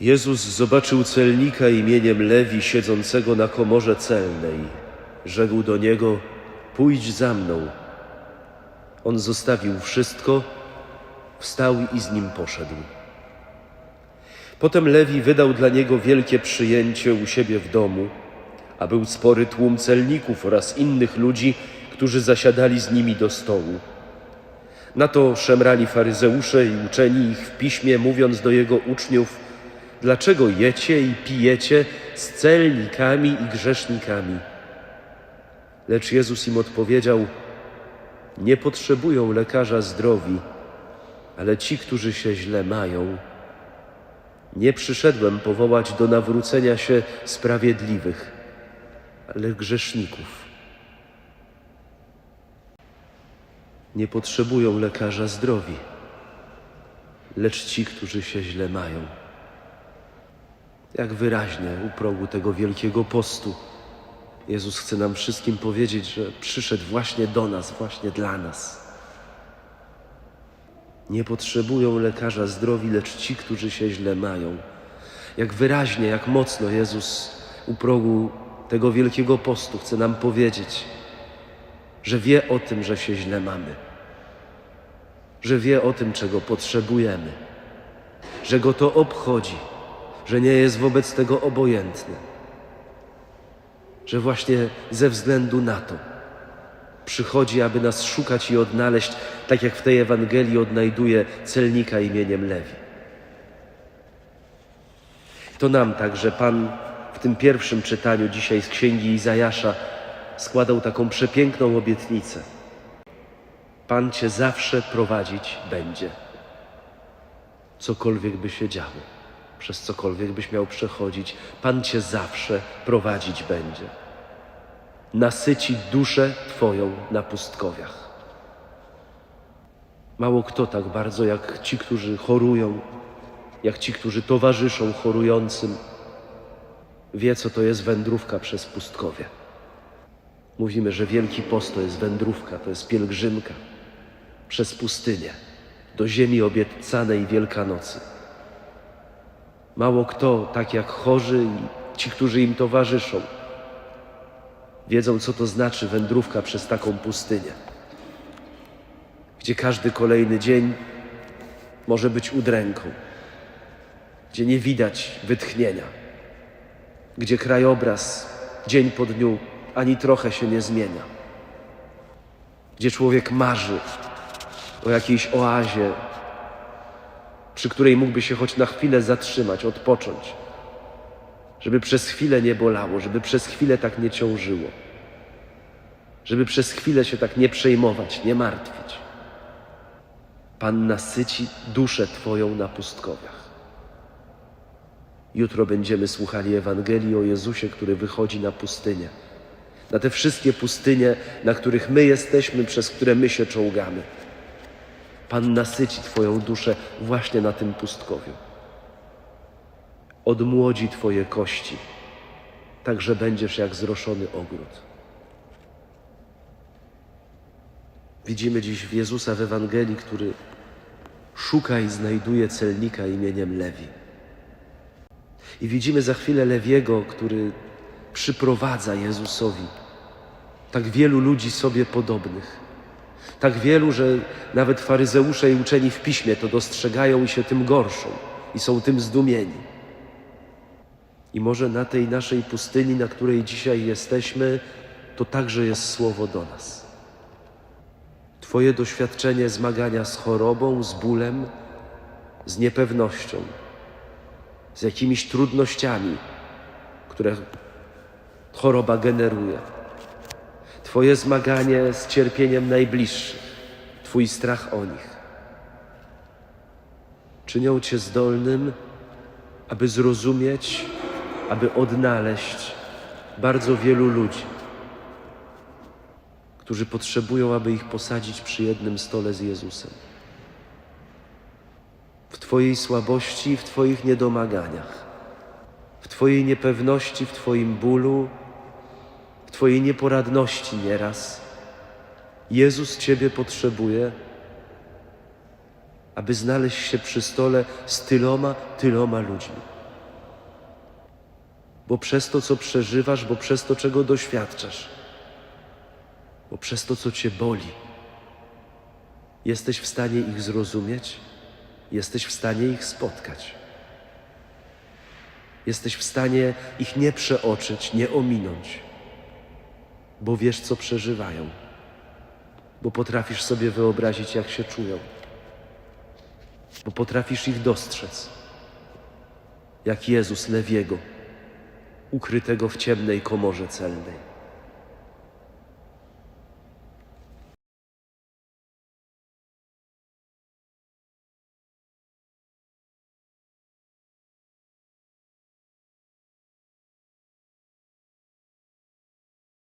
Jezus zobaczył celnika imieniem Lewi siedzącego na komorze celnej. Rzekł do niego: Pójdź za mną. On zostawił wszystko, wstał i z nim poszedł. Potem Lewi wydał dla niego wielkie przyjęcie u siebie w domu, a był spory tłum celników oraz innych ludzi, którzy zasiadali z nimi do stołu. Na to szemrali faryzeusze i uczeni ich w piśmie, mówiąc do jego uczniów: Dlaczego jecie i pijecie z celnikami i grzesznikami? Lecz Jezus im odpowiedział: Nie potrzebują lekarza zdrowi, ale ci, którzy się źle mają. Nie przyszedłem powołać do nawrócenia się sprawiedliwych, ale grzeszników. Nie potrzebują lekarza zdrowi, lecz ci, którzy się źle mają. Jak wyraźnie u progu tego wielkiego postu Jezus chce nam wszystkim powiedzieć, że przyszedł właśnie do nas, właśnie dla nas. Nie potrzebują lekarza zdrowi, lecz ci, którzy się źle mają. Jak wyraźnie, jak mocno Jezus u progu tego wielkiego postu chce nam powiedzieć, że wie o tym, że się źle mamy, że wie o tym, czego potrzebujemy, że go to obchodzi, że nie jest wobec tego obojętny, że właśnie ze względu na to przychodzi, aby nas szukać i odnaleźć, tak jak w tej Ewangelii odnajduje celnika imieniem Lewi. To nam także Pan w tym pierwszym czytaniu dzisiaj z Księgi Izajasza składał taką przepiękną obietnicę. Pan Cię zawsze prowadzić będzie. Cokolwiek by się działo, przez cokolwiek byś miał przechodzić, Pan Cię zawsze prowadzić będzie. Nasyci duszę Twoją na pustkowiach. Mało kto tak bardzo jak ci, którzy chorują, jak ci, którzy towarzyszą chorującym, wie, co to jest wędrówka przez pustkowie. Mówimy, że Wielki Post to jest wędrówka, to jest pielgrzymka przez pustynię do ziemi obiecanej Wielkanocy. Mało kto, tak jak chorzy i ci, którzy im towarzyszą, wiedzą, co to znaczy wędrówka przez taką pustynię, gdzie każdy kolejny dzień może być udręką, gdzie nie widać wytchnienia, gdzie krajobraz dzień po dniu ani trochę się nie zmienia, gdzie człowiek marzy o jakiejś oazie, przy której mógłby się choć na chwilę zatrzymać, odpocząć, żeby przez chwilę nie bolało, żeby przez chwilę tak nie ciążyło, żeby przez chwilę się tak nie przejmować, nie martwić. Pan nasyci duszę Twoją na pustkowiach. Jutro będziemy słuchali Ewangelii o Jezusie, który wychodzi na pustynię. Na te wszystkie pustynie, na których my jesteśmy, przez które my się czołgamy. Pan nasyci Twoją duszę właśnie na tym pustkowiu. Odmłodzi Twoje kości, tak że będziesz jak zroszony ogród. Widzimy dziś w Jezusa w Ewangelii, który szuka i znajduje celnika imieniem Lewi. I widzimy za chwilę Lewiego, który przyprowadza Jezusowi tak wielu ludzi sobie podobnych. Tak wielu, że nawet faryzeusze i uczeni w piśmie to dostrzegają i się tym gorszą i są tym zdumieni. I może na tej naszej pustyni, na której dzisiaj jesteśmy, to także jest słowo do nas. Twoje doświadczenie zmagania z chorobą, z bólem, z niepewnością, z jakimiś trudnościami, które choroba generuje. Twoje zmaganie z cierpieniem najbliższych, Twój strach o nich. Czynią Cię zdolnym, aby zrozumieć, aby odnaleźć bardzo wielu ludzi, którzy potrzebują, aby ich posadzić przy jednym stole z Jezusem. W Twojej słabości, w Twoich niedomaganiach, w Twojej niepewności, w Twoim bólu, Twojej nieporadności nieraz. Jezus Ciebie potrzebuje, aby znaleźć się przy stole z tyloma, tyloma ludźmi. bo przez to, co przeżywasz, bo przez to, czego doświadczasz, bo przez to, co cię boli, jesteś w stanie ich zrozumieć, jesteś w stanie ich spotkać. Jesteś w stanie ich nie przeoczyć, nie ominąć, bo wiesz, co przeżywają, bo potrafisz sobie wyobrazić, jak się czują, bo potrafisz ich dostrzec, jak Jezus Lewiego, ukrytego w ciemnej komorze celnej.